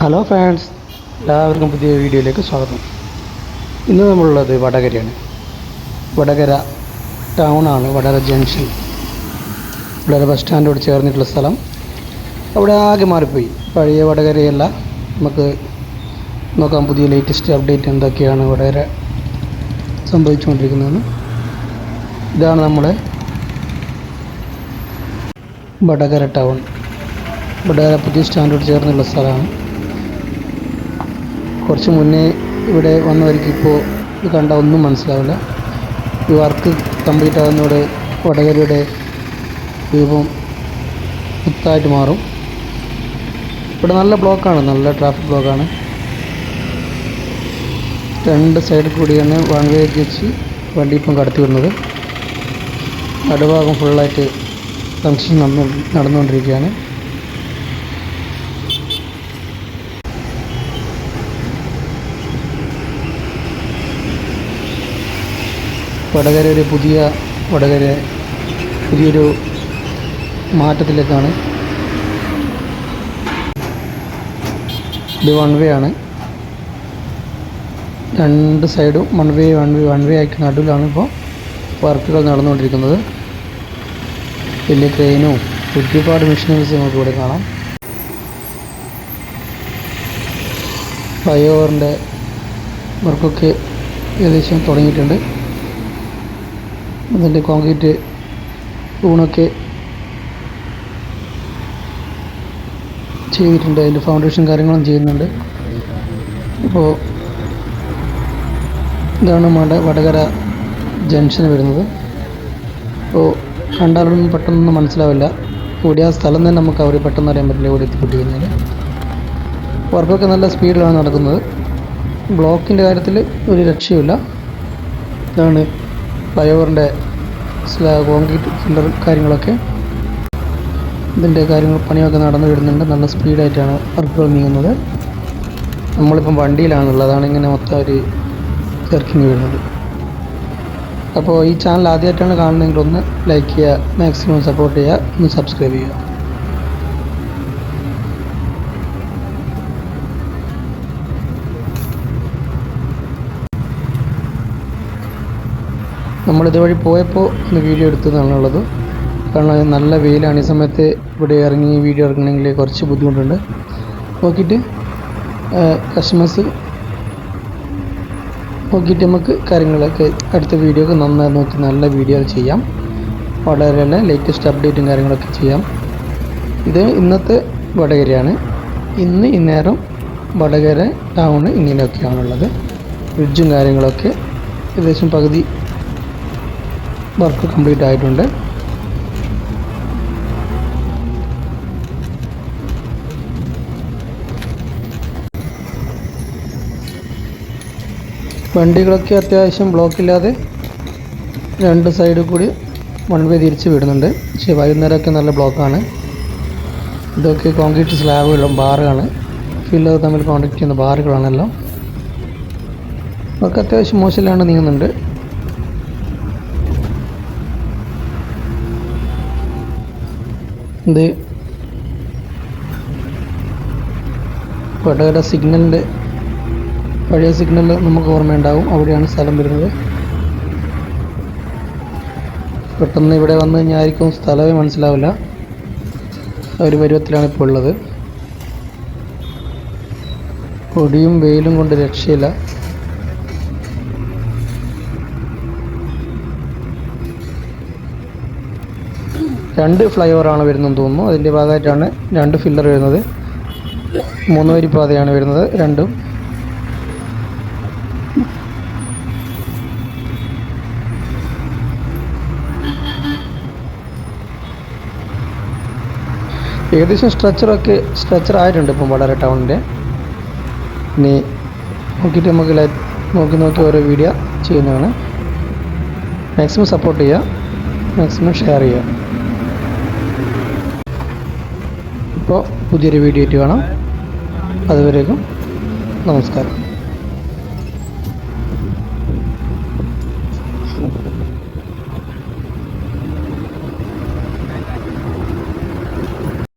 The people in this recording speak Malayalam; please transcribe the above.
ഹലോ ഫ്രണ്ട്സ് എല്ലാവർക്കും പുതിയ വീഡിയോയിലേക്ക് സ്വാഗതം. ഇന്ന് നമ്മളുള്ളത് വടകരയാണ്. വടകര ടൗണാണ് വടകര ജംഗ്ഷൻ വടകര ബസ് സ്റ്റാൻഡോട് ചേർന്നിട്ടുള്ള സ്ഥലം. അവിടെ ആകെ മാറിപ്പോയി. പഴയ വടകരയല്ല. നമുക്ക് നോക്കാം പുതിയ ലേറ്റസ്റ്റ് അപ്ഡേറ്റ് എന്തൊക്കെയാണ് വടകര സംഭവിച്ചുകൊണ്ടിരിക്കുന്നതെന്ന്. ഇതാണ് നമ്മുടെ വടകര ടൗൺ വടകര പുതിയ സ്റ്റാൻഡോട് ചേർന്നുള്ള സ്ഥലമാണ്. കുറച്ച് മുന്നേ ഇവിടെ വന്നവർക്ക് ഇപ്പോൾ ഇത് കണ്ടാൽ ഒന്നും മനസ്സിലാവില്ല. ഈ വർക്ക് കംപ്ലീറ്റ് ആകുന്നതോടെ വടകരയുടെ രൂപം മുത്തായിട്ട് മാറും. ഇവിടെ നല്ല ബ്ലോക്കാണ് നല്ല ട്രാഫിക് ബ്ലോക്കാണ്. രണ്ട് സൈഡിൽ കൂടിയാണ് വൺ വേ വെച്ച് വണ്ടി ഇപ്പം കടത്തി വരുന്നത് നടുഭാഗം ഫുള്ളായിട്ട് കൺസ്ട്രക്ഷൻ നടന്നു നടന്നുകൊണ്ടിരിക്കുകയാണ്. വടകര ഒരു പുതിയ വടകര പുതിയൊരു മാറ്റത്തിലേക്കാണ്. ഇത് വൺ വേ ആണ്. രണ്ട് സൈഡും one way one way one way ആക്കി നടുവിലാണ് ഇപ്പോൾ വർക്കുകൾ നടന്നുകൊണ്ടിരിക്കുന്നത്. വലിയ ക്രെയിനും ഒരുപാട് മെഷീനറീസ് നമുക്ക് ഇവിടെ കാണാം. ഫ്ലൈ ഓവറിന്റെ വർക്കൊക്കെ ഏകദേശം തുടങ്ങിയിട്ടുണ്ട്. അതിന്റെ കോൺക്രീറ്റ് തൂണൊക്കെ ചെയ്തിട്ടുണ്ട്. അതിന്റെ ഫൗണ്ടേഷൻ കാര്യങ്ങളും ചെയ്യുന്നുണ്ട്. അപ്പോൾ ഇതാണ് മട വടകര ജംഗ്ഷൻ വരുന്നത്. അപ്പോൾ കണ്ടാലൊന്നും പെട്ടെന്നൊന്നും മനസ്സിലാവില്ല. കൂടിയ സ്ഥലം തന്നെ നമുക്ക് അവർ പെട്ടെന്ന് അറിയാൻ പറ്റില്ല ഇവിടെ എത്തിപ്പെട്ടിരിക്കുന്നത്. വർക്കൊക്കെ നല്ല സ്പീഡിലാണ് നടക്കുന്നത്. ബ്ലോക്കിന്റെ കാര്യത്തിൽ ഒരു രക്ഷയുമില്ല. ഇതാണ് ഫ്ലൈ ഓവറിന്റെ സ്ലാ കോൺക്രീറ്റ് ഫില്ലർ കാര്യങ്ങളൊക്കെ. ഇതിന്റെ കാര്യങ്ങൾ പണിയൊക്കെ നടന്നു വരുന്നുണ്ട്. നല്ല സ്പീഡായിട്ടാണ് വർക്കുകൾ നീങ്ങുന്നത് നമ്മളിപ്പം വണ്ടിയിലാണുള്ളത്. അതാണ് ഇങ്ങനെ മൊത്തം ഒരു ചെറുക്കിങ് വരുന്നത്. അപ്പോൾ ഈ ചാനൽ ആദ്യമായിട്ടാണ് കാണുന്നതെങ്കിൽ ഒന്ന് ലൈക്ക് ചെയ്യുക മാക്സിമം സപ്പോർട്ട് ചെയ്യുക ഒന്ന് സബ്സ്ക്രൈബ് ചെയ്യുക. നമ്മളിതുവഴി പോയപ്പോൾ ഒന്ന് വീഡിയോ എടുത്തതാണുള്ളത്. കാരണം നല്ല വെയിലാണ്. ഈ സമയത്ത് ഇവിടെ ഇറങ്ങി വീഡിയോ ഇറങ്ങണമെങ്കിൽ കുറച്ച് ബുദ്ധിമുട്ടുണ്ട്. നോക്കിയിട്ട് കസ്റ്റമേഴ്സ് നോക്കിയിട്ട് നമുക്ക് കാര്യങ്ങളൊക്കെ അടുത്ത വീഡിയോ ഒക്കെ നന്നായി നോക്കി നല്ല വീഡിയോ ചെയ്യാം. വളരെ ലേറ്റസ്റ്റ് അപ്ഡേറ്റും കാര്യങ്ങളൊക്കെ ചെയ്യാം. ഇത് ഇന്നത്തെ വടകരയാണ്. ഇന്ന് ഇന്നേരം വടകര ടൗണ് ഇങ്ങനെയൊക്കെയാണുള്ളത്. ബ്രിഡ്ജും കാര്യങ്ങളൊക്കെ ഏകദേശം പകുതി വർക്ക് കംപ്ലീറ്റ് ആയിട്ടുണ്ട്. വണ്ടികളൊക്കെ അത്യാവശ്യം ബ്ലോക്കില്ലാതെ രണ്ട് സൈഡിൽ കൂടി വൺ വേ തിരിച്ച് വിടുന്നുണ്ട്. പക്ഷേ വൈകുന്നേരമൊക്കെ നല്ല ബ്ലോക്കാണ് ഇതൊക്കെ കോൺക്രീറ്റ് സ്ലാബുകളും ബാറുകളാണ്. ഫില്ലർ തമ്മിൽ കോൺടാക്ട് ചെയ്യുന്ന ബാറുകളാണെല്ലാം. അതൊക്കെ അത്യാവശ്യം മോശമില്ലാണ്ട് നീങ്ങുന്നുണ്ട്. ഇത് വടകര സിഗ്നലിന്റെ പഴയ സിഗ്നൽ നമുക്ക് ഓർമ്മയുണ്ടാവും. അവിടെയാണ് സ്ഥലം വരുന്നത്. പെട്ടെന്ന് ഇവിടെ വന്നു കഴിഞ്ഞാൽ സ്ഥലമേ മനസ്സിലാവില്ല. ഒരു പരുവത്തിലാണ് ഇപ്പോൾ ഉള്ളത്. പൊടിയും വെയിലും കൊണ്ട് രക്ഷയില്ല. രണ്ട് ഫ്ലൈ ഓവറാണ് വരുന്നതെന്ന് തോന്നുന്നു. അതിന്റെ ഭാഗമായിട്ടാണ് രണ്ട് ഫില്ലർ വരുന്നത്. മൂന്ന് വരി പാതയാണ് വരുന്നത്. രണ്ടും. ഏകദേശം സ്ട്രക്ചറൊക്കെ സ്ട്രക്ചർ ആയിട്ടുണ്ട് ഇപ്പം വളരെ ടൗണിന്റെ. ഇനി നോക്കിയിട്ട് നമുക്ക് ലൈ നോക്കി നോക്കി ഓരോ വീഡിയോ ചെയ്യുന്നതാണ്. മാക്സിമം സപ്പോർട്ട് ചെയ്യുക. മാക്സിമം ഷെയർ ചെയ്യുക. ഇപ്പോൾ പുതിയൊരു വീഡിയോ ആയിട്ട് കാണാം. അതുവരേക്കും നമസ്കാരം.